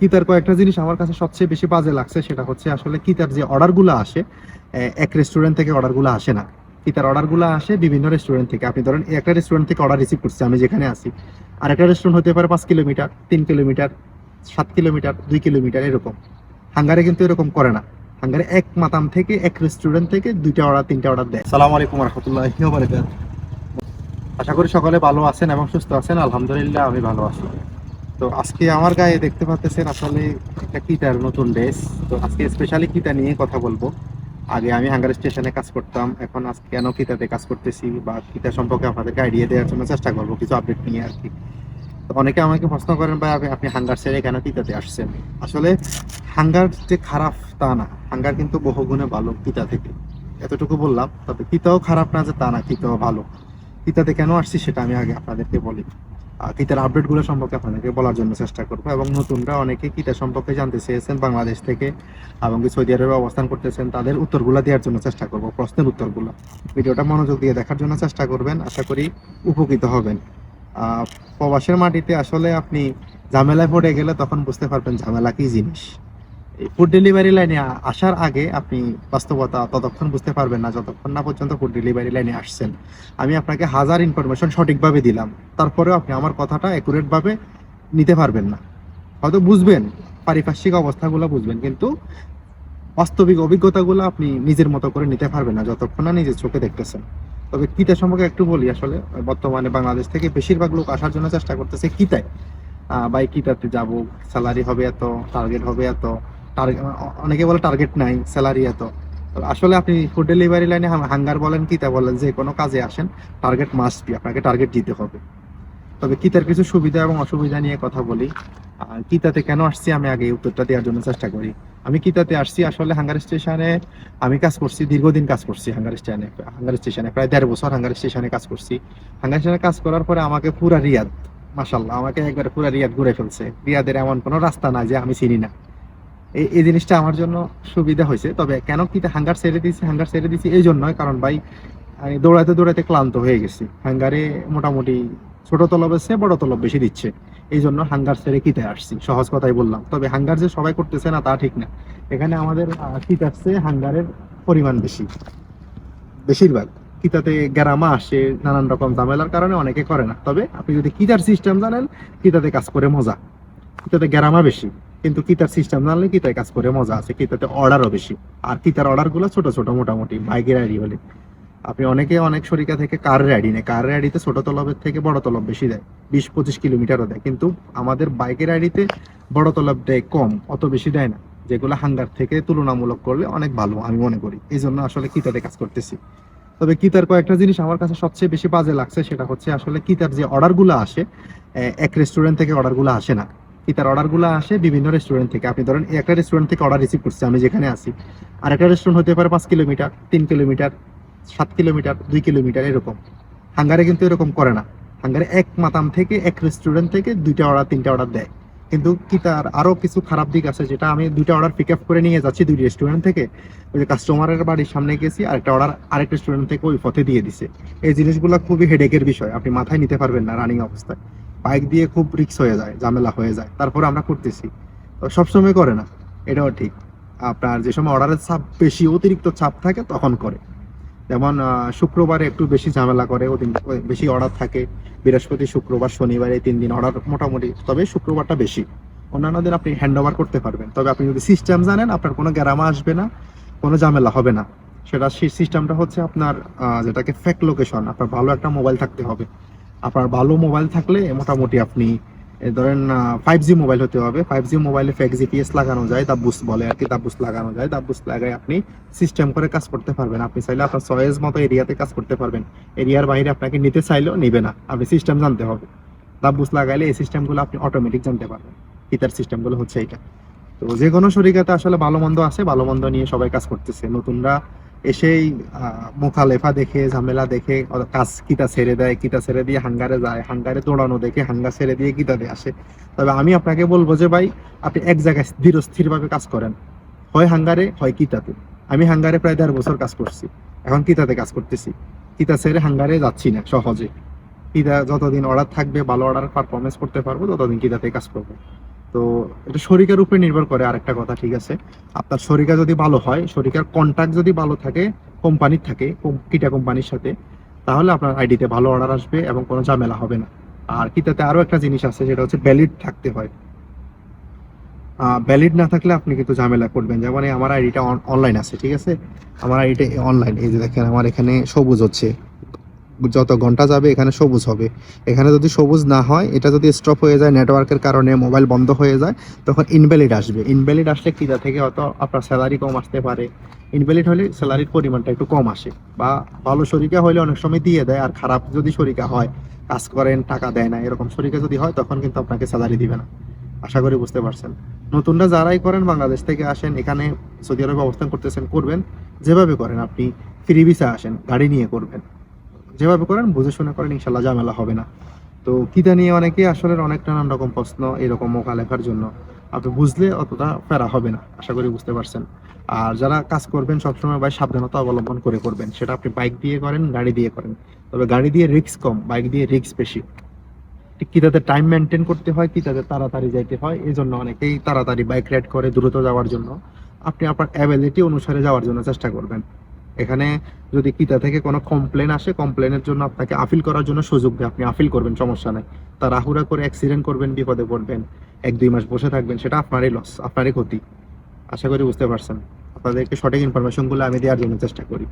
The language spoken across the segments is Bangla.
কিতার কয়েকটা জিনিস আমার কাছে সবচেয়ে বেশি বাজে লাগছে, সেটা হচ্ছে আসলে কিতার যে অর্ডারগুলো আসে এক রেস্টুরেন্ট থেকে অর্ডারগুলো আসে না। কিতার অর্ডারগুলো আসে বিভিন্ন রেস্টুরেন্ট থেকে। আপনি ধরেন একটা রেস্টুরেন্ট থেকে অর্ডার রিসিভ করছি, আমি যেখানে আছি। আর একটা রেস্টুরেন্ট হতে পারে পাঁচ কিলোমিটার, তিন কিলোমিটার, সাত কিলোমিটার, দুই কিলোমিটার, এরকম। হাঙ্গারে কিন্তু এরকম করে না। হাঙ্গারে এক মাতাম থেকে, এক রেস্টুরেন্ট থেকে দুইটা অর্ডার তিনটা অর্ডার দেয়। সালাম আলাইকুম রহমতুল্লাহ আশা করি সকলে ভালো আছেন এবং সুস্থ আছেন। আলহামদুলিল্লাহ, আমি ভালো আছি। তো আজকে আমার গায়ে দেখতে পাচ্ছেন আসলে একটা কিটার, নতুন ড্রেস। তো আজকে স্পেশালি কিটা নিয়ে কথা বলব। আগে আমি হাঙ্গার স্টেশনে কাজ করতাম, এখন আজকে কেন কিতাতে কাজ করতেছি বা কিতা সম্পর্কে আপনাদেরকে আইডিয়া দেওয়ার জন্য চেষ্টা করব, কিছু আপডেট নিয়ে আর কি। তো অনেকে আমাকে প্রশ্ন করেন, ভাই, আপনি- হাঙ্গার ছেড়ে কেন কিতাতে আসছেন? আসলে হাঙ্গার যে খারাপ তা না। হাঙ্গার কিন্তু বহুগুণে ভালো কিতা থেকে। এতটুকু বললাম, তবে কিতাও খারাপ না যে তা না কিতাও ভালো। কিতাতে কেন আসছি সেটা আমি আগে আপনাদেরকে বলি। কিতার আপডেটগুলো সম্পর্কে আপনাদেরকে বলার জন্য চেষ্টা করব। এবং নতুনরা অনেকে কিতা সম্পর্কে জানতে চেয়েছেন, বাংলাদেশ থেকে এবং সৌদি আরবে অবস্থান করতেছেন, তাদের উত্তরগুলো দেওয়ার জন্য চেষ্টা করব, প্রশ্নের উত্তরগুলো। ভিডিওটা মনোযোগ দিয়ে দেখার জন্য চেষ্টা করবেন, আশা করি উপকৃত হবেন। প্রবাসের মাটিতে আসলে আপনি ঝামেলায় পড়ে গেলে তখন বুঝতে পারবেন ঝামেলা কি জিনিস। ফুড ডেলিভারি লাইনে আসার আগে আপনি বাস্তবতা ততক্ষণ বুঝতে পারবেন না, যতক্ষণ না পর্যন্ত ফুড ডেলিভারি লাইনে আসছেন। আমি আপনাকে হাজার ইনফরমেশন সঠিকভাবে দিলাম। তারপরেও আপনি আমার কথাটা অ্যাকুরেট ভাবে নিতে পারবেন না। হয়তো বুঝবেন, পারিপার্শ্বিক অবস্থাগুলো বুঝবেন, কিন্তু বাস্তবিক অভিজ্ঞতাগুলো আপনি নিজের মতো করে নিতে পারবেন না, যতক্ষণ না নিজের চোখে দেখতেছেন। তবে কিতা সম্পর্কে একটু বলি আসলে, বর্তমানে বাংলাদেশ থেকে বেশিরভাগ লোক আসার জন্য চেষ্টা করতেছে কিতায়। ভাই কিতাতে যাব স্যালারি হবে এত টার্গেট হবে এত অনেকে বলে টার্গেট নাই স্যালারি এত। আসলে আপনি ফুড ডেলিভারি লাইনে হাঙ্গার বলেন কিতা বলেন, যে কোনো কাজে আসেন টার্গেট মাস্ট বি আপনাকে টার্গেট দিতে হবে। তবে কিতার কিছু সুবিধা এবং অসুবিধা নিয়ে কথা বলি। আর কিতাতে কেন আসছি আমি আগে উত্তরটা দেওয়ার জন্য চেষ্টা করি। আমি কিতাতে আসছি আসলে হাঙ্গার স্টেশনে আমি কাজ করছি, দীর্ঘদিন কাজ করছি হাঙ্গার স্টেশনে হাঙ্গার স্টেশনে প্রায় দেড় বছর হাঙ্গার স্টেশনে কাজ করছি। হাঙ্গার স্টেশনে কাজ করার পরে আমাকে পুরা রিয়াদ মাসাল্লাহ আমাকে একবার পুরা রিয়াদ ঘুরে ফেলছে। রিয়াদের এমন কোনো রাস্তা নাই যে আমি চিনি না। এই জিনিসটা আমার জন্য সুবিধা হয়েছে। তবে কেন কি হাঙ্গার ছেড়ে দিয়েছি, হাঙ্গার ছেড়ে দিয়েছি এই জন্যই কারণ ভাই, আমি দৌড়াতে দৌড়াতে ক্লান্ত হয়ে গেছি। হাঙ্গারে মোটামুটি ছোট তলবের চেয়ে বড় তলব বেশি দিচ্ছে। এই জন্য হাঙ্গার ছেড়ে কিতে আসছি, সহজ কথাই বললাম। তবে হাঙ্গার যে সবাই করতেছে না, তা ঠিক না। এখানে আমাদের কিত আসছে, হাঙ্গারের পরিমাণ বেশি। বেশিরভাগ কিতাতে গ্যারামা আসে নানান রকম ঝামেলার কারণে অনেকে করে না। তবে আপনি যদি কিতার সিস্টেম জানেন, কিতাতে কাজ করে মজা। কিতাতে গ্যারামা বেশি। কিন্তু কিতার সিস্টেম জানলে কিতায় কাজ করে, মজা আছে। কিতাতে অর্ডারও বেশি। আর কিতার অর্ডারগুলো ছোট ছোট, মোটামুটি বাইকের আইডি হলে। আপনি অনেকে অনেক শরিকা থেকে কার আইডি নেয়? কার আইডিতে ছোট তলবের থেকে বড় তলব বেশি দেয়। বিশ পঁচিশ কিলোমিটারও দেয়। কিন্তু আমাদের বাইকের আইডিতে বড় তলব দেয় কম, অত বেশি দেয় না। যেগুলো হাঙ্গার থেকে তুলনামূলক করলে অনেক ভালো, আমি মনে করি। এই জন্য আসলে কিতাতে কাজ করতেছি। তবে কিতার কয়েকটা জিনিস আমার কাছে সবচেয়ে বেশি বাজে লাগছে, সেটা হচ্ছে আসলে কিতার যে অর্ডারগুলো আসে এক রেস্টুরেন্ট থেকে অর্ডারগুলো আসে না। কিতার অর্ডারগুলো আসে বিভিন্ন রেস্টুরেন্ট থেকে। আপনি ধরেন একটা রেস্টুরেন্ট থেকে অর্ডার রিসিভ করছি, আমি যেখানে আছি। আর একটা রেস্টুরেন্ট হতে পারে পাঁচ কিলোমিটার, তিন কিলোমিটার, সাত কিলোমিটার, দুই কিলোমিটার, এরকম। হাঙ্গারে কিন্তু এরকম করে না। হাঙ্গারে এক মাতাম থেকে, এক রেস্টুরেন্ট থেকে দুইটা অর্ডার তিনটা অর্ডার দেয়। কিন্তু কি তার আরও কিছু খারাপ দিক আছে, যেটা আমি দুইটা অর্ডার পিক আপ করে নিয়ে যাচ্ছি দুই রেস্টুরেন্ট থেকে। ওই যে কাস্টমারের বাড়ির সামনে গেছি, আরেকটা অর্ডার আরেক রেস্টুরেন্ট থেকে ওই পথে দিয়ে দিছে। এই জিনিসগুলো খুবই হেডেকের বিষয়। আপনি মাথায় নিতে পারবেন না রানিং অবস্থায়। বাইক দিয়ে খুব রিক্স হয়ে যায়, ঝামেলা হয়ে যায়। তারপরে আমরা করতেছি। সবসময় করে না। এটাও ঠিক। আপনার যে সময় অর্ডারের চাপ বেশি, অতিরিক্ত চাপ থাকে, তখন করে। যেমন শুক্রবারে একটু বেশি ঝামেলা করে ওদিন বেশি অর্ডার থাকে। বৃহস্পতি, শুক্রবার, শনিবার, এই তিন দিন অর্ডার মোটামুটি, তবে শুক্রবারটা বেশি। অন্যান্য দিন আপনি হ্যান্ড ওভার করতে পারবেন। তবে আপনি যদি সিস্টেম জানেন, আপনার কোনো গ্যারামা আসবে না, কোনো ঝামেলা হবে না। সেটা সেই সিস্টেমটা হচ্ছে আপনার যেটাকে ফেক লোকেশন আপনার ভালো একটা মোবাইল থাকতে হবে। আপনার ভালো মোবাইল থাকলে মোটামুটি আপনি ধরেন ফাইভ জি মোবাইল হতে হবে। ফাইভ জি মোবাইলে ফেক জিপিএস লাগানো যায় দাব্বুস বলে আর কি দাব্বুস লাগানো যায়। দাব্বুস লাগায় আপনি সিস্টেম করে কাজ করতে পারবেন। আপনি চাইলে আপনার চয়েস মতো এরিয়াতে কাজ করতে পারবেন। এরিয়ার বাইরে আপনাকে নিতে চাইলেও নেবে না। আপনি সিস্টেম জানতে হবে। দাব্বুস লাগাইলে এই সিস্টেমগুলো আপনি অটোমেটিক জানতে পারবেন। ইতার সিস্টেমগুলো হচ্ছে এটা তো যে কোনো শরীরাতে আসলে ভালো মন্দ আছে, ভালো মন্দ নিয়ে সবাই কাজ করতেছে। নতুনরা এসেই আহ, মুখালেফা দেখে ঝামেলা দেখে কাজ কিতা ছেড়ে দেয় কিতা ছেড়ে দিয়ে হাঙ্গারে যায় হাঙ্গারে দৌড়ানো দেখে হাঙ্গা ছেড়ে দিয়ে কিতাতে আসে। তবে আমি আপনাকে বলব যে ভাই আপনি এক জায়গায় ধীরস্থির ভাবে কাজ করেন। হয় হাঙ্গারে হয় কিতাতে আমি হাঙ্গারে প্রায় দেড় বছর কাজ করছি। এখন কিতাতে কাজ করতেছি। কিতা ছেড়ে হাঙ্গারে যাচ্ছি না সহজে। কিতা যতদিন অর্ডার থাকবে ভালো অর্ডার পারফরমেন্স করতে পারব ততদিন কিতাতে কাজ করব। তো এটা শরীরের উপরে নির্ভর করে আরেকটা কথা, ঠিক আছে? আপনার শরীরটা যদি ভালো হয় শরীরের কন্ট্যাক্ট যদি ভালো থাকে কোম্পানির থাকে কিটা কোম্পানির সাথে, তাহলে আপনার আইডিতে ভালো অর্ডার আসবে এবং কোনো ঝামেলা হবে না। আর কিটাতে আরও একটা জিনিস আছে যেটা হচ্ছে ভ্যালিড থাকতে হয়। ভ্যালিড না থাকলে আপনি কিন্তু ঝামেলা করবেন। যেমন আমার আইডিটা অনলাইন আছে, ঠিক আছে? আমার আইডিটা অনলাইন এই যে দেখেন, আমার এখানে সবুজ হচ্ছে। যত ঘণ্টা যাবে এখানে সবুজ হবে। এখানে যদি সবুজ না হয়, এটা যদি স্টপ হয়ে যায় নেটওয়ার্কের কারণে মোবাইল বন্ধ হয়ে যায়, তখন ইনভ্যালিড আসবে। ইনভ্যালিড আসলে কিটা থেকে হয়তো আপনার স্যালারি কম আসতে পারে। ইনভ্যালিড হলে স্যালারির পরিমাণটা একটু কম আসে। বা ভালো শরিকা হলে অনেক সময় দিয়ে দেয়, আর খারাপ যদি শরিকা হয়, কাজ করেন, টাকা দেয় না, এরকম শরিকা যদি হয়, তখন কিন্তু আপনাকে স্যালারি দিবে না। আশা করি বুঝতে পারছেন। নতুনরা যারাই করেন, বাংলাদেশ থেকে আসেন, এখানে সৌদি আরবে অবস্থান করতেছেন, করবেন, যেভাবে করেন আপনি ফ্রি ভিসা আসেন, গাড়ি নিয়ে করবেন। যেভাবে করেন, বুঝে শুনে করেন ইনশাল্লাহ ঝামেলা হবে না। তো কিতা নিয়ে অনেকে আসলে অনেক নানান রকম প্রশ্ন এরকম মোকা লেখার জন্য। আপনি বুঝলে অতটা ফেরা হবে না, আশা করি বুঝতে পারছেন। আর যারা কাজ করবেন, সবসময় ভাই সাবধানতা অবলম্বন করে করবেন। সেটা আপনি বাইক দিয়ে করেন, গাড়ি দিয়ে করেন। তবে গাড়ি দিয়ে রিস্ক কম, বাইক দিয়ে রিস্ক বেশি। কি তাদের টাইম মেনটেন করতে হয় কি তাদের তাড়াতাড়ি যাইতে হয়। এই জন্য অনেকেই তাড়াতাড়ি বাইক রাইড করে দ্রুত যাওয়ার জন্য। আপনি আপনার অ্যাবিলিটি অনুসারে যাওয়ার জন্য চেষ্টা করবেন। এখানে যদি কিতা থেকে কোনো কমপ্লেন আসে কমপ্লেনের জন্য আপনাকে আপিল করার জন্য সুযোগ দেয় আপনি আপিল করবেন, সমস্যা নাই। তা রাহুরা করে অ্যাক্সিডেন্ট করবেন, বিপদে পড়বেন, এক দুই মাস বসে থাকবেন, সেটা আপনারই লস আপনারই ক্ষতি। আশা করি বুঝতে পারছেন। আপনাদেরকে সঠিক ইনফরমেশনগুলো আমি দেওয়ার জন্য চেষ্টা করি।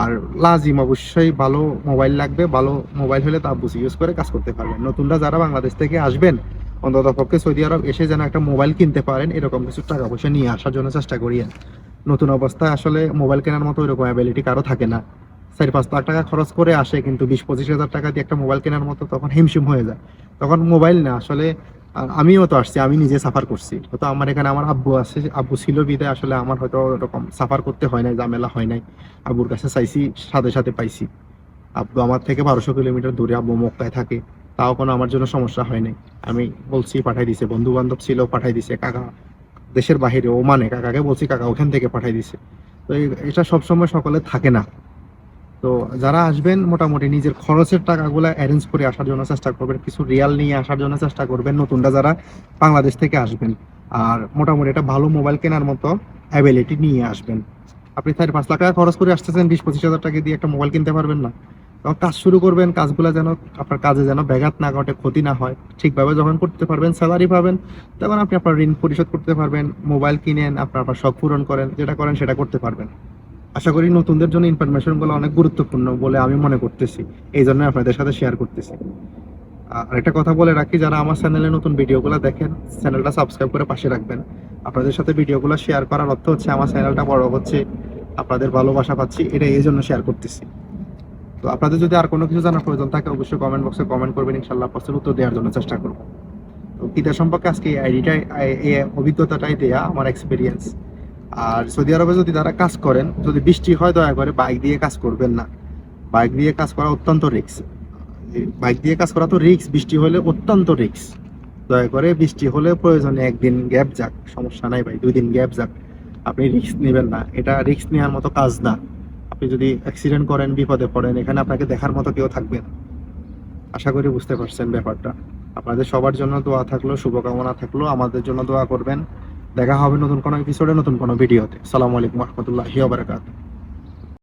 আর লাজিম, অবশ্যই ভালো মোবাইল লাগবে, ভালো মোবাইল হলে তা বুঝি ইউজ করে কাজ করতে পারবেন। নতুনরা যারা বাংলাদেশ থেকে আসবেন, অন্তত পক্ষে সৌদি আরব এসে যেন একটা মোবাইল কিনতে পারেন, এরকম কিছু টাকা পয়সা নিয়ে আসার জন্য চেষ্টা করিয়েন। নতুন অবস্থায় আসলে মোবাইল কেনার মতো এরকম অ্যাবিলিটি কারও থাকে না। চার পাঁচ লাখ টাকা খরচ করে আসে, কিন্তু বিশ পঁচিশ হাজার টাকা দিয়ে একটা মোবাইল কেনার মতো তখন হিমশিম হয়ে যায়। তখন মোবাইল না, আসলে আমিও তো আসছি, আমি নিজে সাফার করছি। হয়তো আমার এখানে আমার আব্বু আছে, আব্বু ছিল বিদে আসলে আমার হয়তো ওরকম সাফার করতে হয় নাই, ঝামেলা হয় নাই। আব্বুর কাছে চাইছি, সাথে সাথে পাইছি। আব্বু আমার থেকে বারোশো কিলোমিটার দূরে, আব্বু মক্কায় থাকে। তাও কোনো আমার জন্য সমস্যা হয় নাই। আমি বলছি, পাঠাই দিছে বন্ধু বান্ধব ছিল, পাঠাই দিছে, কাকা দেশের বাহিরে, ও মানে কাকাকে বলছি, কাকা, ওখান থেকে পাঠাই দিছে। তো এটা সবসময় সকলে থাকে না। তো যারা আসবেন, মোটামুটি নিজের খরচের টাকাগুলো অ্যারেঞ্জ করে আসার জন্য চেষ্টা করবেন। কিছু রিয়াল নিয়ে আসার জন্য চেষ্টা করবেন, নতুনটা যারা বাংলাদেশ থেকে আসবেন। আর মোটামুটি একটা ভালো মোবাইল কেনার মতো অ্যাবিলিটি নিয়ে আসবেন। আপনি চার পাঁচ লাখ টাকা খরচ করে আসতেছেন, বিশ পঁচিশ হাজার টাকা দিয়ে একটা মোবাইল কিনতে পারবেন না। কাজ শুরু করবেন, কাজগুলো যেন আপনার কাজে যেন ব্যাঘাত না ঘটে, ক্ষতি না হয়, ঠিকভাবে যখন করতে পারবেন স্যালারি পাবেন, তখন আপনি আপনার ঋণ পরিশোধ করতে পারবেন মোবাইল কিনেন, আপনার আপনার শখ পূরণ করেন, যেটা করেন সেটা করতে পারবেন। আশা করি নতুনদের জন্য ইনফরমেশনগুলো অনেক গুরুত্বপূর্ণ বলে আমি মনে করতেছি, এই জন্য আপনাদের সাথে শেয়ার করতেছি। আর একটা কথা বলে রাখি, যারা আমার চ্যানেলে নতুন ভিডিওগুলো দেখেন চ্যানেলটা সাবস্ক্রাইব করে পাশে রাখবেন। আপনাদের সাথে ভিডিওগুলো শেয়ার করার অর্থ হচ্ছে, আমার চ্যানেলটা বড় হচ্ছে, আপনাদের ভালোবাসা পাচ্ছি এটা এই জন্য শেয়ার করতেছি। তো আপনাদের যদি আর কোনো কিছু জানার প্রয়োজন থাকে, অবশ্যই কমেন্ট বক্সে কমেন্ট করবেন। ইনশাল্লাহ প্রশ্নের উত্তর দেওয়ার জন্য চেষ্টা করব। তো কিতা সম্পর্কে আজকে এই আইডিটা এই অভিজ্ঞতাটাই দেয়া, আমার এক্সপিরিয়েন্স আর সৌদি আরবে যদি তারা কাজ করেন, যদি বৃষ্টি হয়, দয়া করে বাইক দিয়ে কাজ করবেন না। বাইক দিয়ে কাজ করা অত্যন্ত রিস্ক বাইক দিয়ে কাজ করা তো রিস্ক বৃষ্টি হলে অত্যন্ত রিস্ক দয়া করে বৃষ্টি হলে প্রয়োজনে একদিন গ্যাপ যাক, সমস্যা নাই ভাই, দুই দিন গ্যাপ যাক। আপনি রিস্ক নেবেন না। এটা রিস্ক নেওয়ার মতো কাজ না। আপনি যদি অ্যাক্সিডেন্ট করেন, বিপদে পড়েন, এখানে আপনাকে দেখার মতো কেউ থাকবে না। আশা করি বুঝতে পারছেন ব্যাপারটা। আপনাদের সবার জন্য দোয়া থাকল, শুভকামনা থাকল, আমাদের জন্য দোয়া করবেন। দেখা হবে নতুন কোনো এপিসোডে নতুন কোনো ভিডিওতে সালামু আলাইকুম রহমতুল্লাহি বারাকাতুহু।